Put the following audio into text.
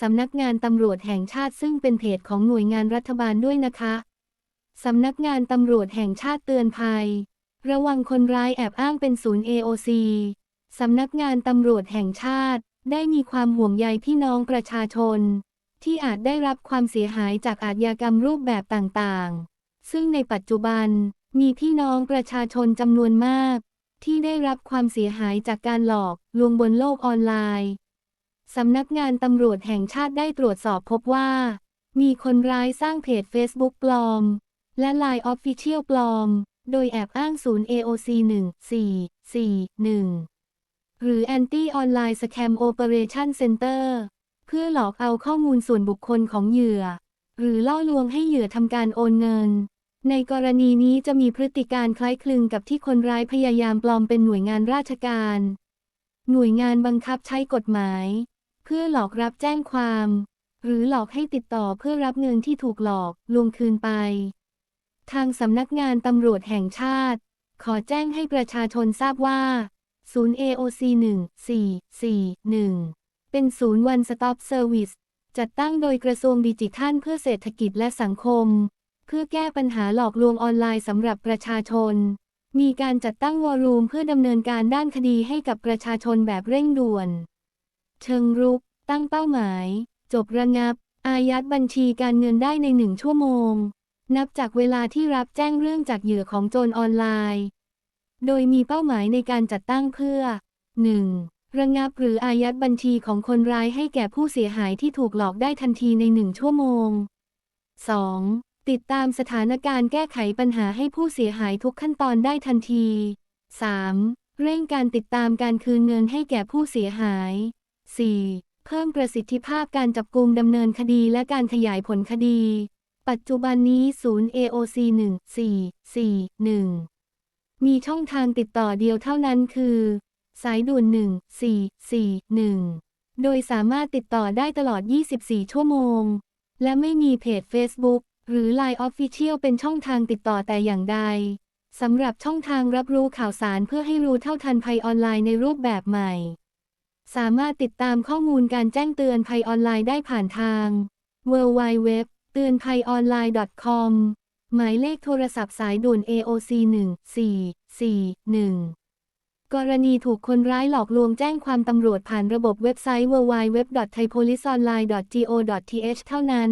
สำนักงานตำรวจแห่งชาติซึ่งเป็นเพจของหน่วยงานรัฐบาลด้วยนะคะ สำนักงานตำรวจแห่งชาติเตือนภัย ระวังคนร้ายแอบอ้างเป็นศูนย์ AOC สำนักงานตำรวจแห่งชาติ ได้มีความห่วงใยพี่น้องประชาชน ที่อาจได้รับความเสียหายจากอาชญากรรมรูปแบบต่างๆ ซึ่งในปัจจุบันมีพี่น้องประชาชนจำนวนมาก ที่ได้รับความเสียหายจากการหลอกลวงบนโลกออนไลน์ สำนักงานตำรวจแห่งชาติได้ตรวจสอบพบว่า มีคนร้ายสร้างเพจ Facebook ปลอม และ Line Official ปลอม โดยแอบอ้างศูนย์ AOC 1441 หรือ Anti Online Scam Operation Center เพื่อหลอกเอาข้อมูลส่วนบุคคลของเหยื่อ หรือล่อลวงให้เหยื่อทำการโอนเงิน ในกรณีนี้จะมีพฤติการคล้ายคลึงกับที่คนร้ายพยายามปลอมเป็นหน่วยงานราชการ หน่วยงานบังคับใช้กฎหมาย พื่อหลอกรับแจ้งความ หรือหลอกให้ติดต่อเพื่อรับเงินที่ถูกหลอกลวงคืนไป ทางสำนักงานตำรวจแห่งชาติ ขอแจ้งให้ประชาชนทราบว่า ศูนย์ AOC 1441 เป็นศูนย์ One Stop Service จัดตั้งโดยกระทรวงดิจิทัลเพื่อเศรษฐกิจและสังคม เพื่อแก้ปัญหาหลอกลวงออนไลน์สำหรับประชาชน มีการจัดตั้งวอรูมเพื่อดำเนินการด้านคดีให้กับประชาชนแบบเร่งด่วน เชิงรุก ตั้งเป้าหมาย จบระงับ อายัดบัญชีการเงินได้ในหนึ่งชั่วโมง นับจากเวลาที่รับแจ้งเรื่องจากเหยื่อของโจรออนไลน์ โดยมีเป้าหมายในการจัดตั้งเพื่อ 1. ระงับหรืออายัดบัญชีของคนร้ายให้แก่ผู้เสียหายที่ถูกหลอกได้ทันทีในหนึ่งชั่วโมง 2. ติดตามสถานการณ์แก้ไขปัญหาให้ผู้เสียหายทุกขั้นตอนได้ทันที 3. เร่งการติดตามการคืนเงินให้แก่ผู้เสียหาย 4. เพิ่มประสิทธิภาพการจับกุมดำเนินคดีและการขยายผลคดี ปัจจุบันนี้ศูนย์ AOC 1441 มีช่องทางติดต่อเดียวเท่านั้นคือ สายด่วน 1441 โดยสามารถติดต่อได้ตลอด 24 ชั่วโมง และไม่มีเพจ Facebook หรือ Line Official เป็นช่องทางติดต่อแต่อย่างใดสำหรับช่องทางรับรู้ข่าวสารเพื่อให้รู้เท่าทันภัยออนไลน์ในรูปแบบใหม่ สามารถติดตามข้อมูลการแจ้งเตือนภัยออนไลน์ได้ผ่านทาง www เตือนภัยออนไลน์ .com หมายเลขโทรศัพท์สายด่วน AOC 1441 กรณีถูกคนร้ายหลอกลวงแจ้งความตำรวจผ่านระบบเว็บไซต์ www.thaipoliceonline.go.th เท่านั้น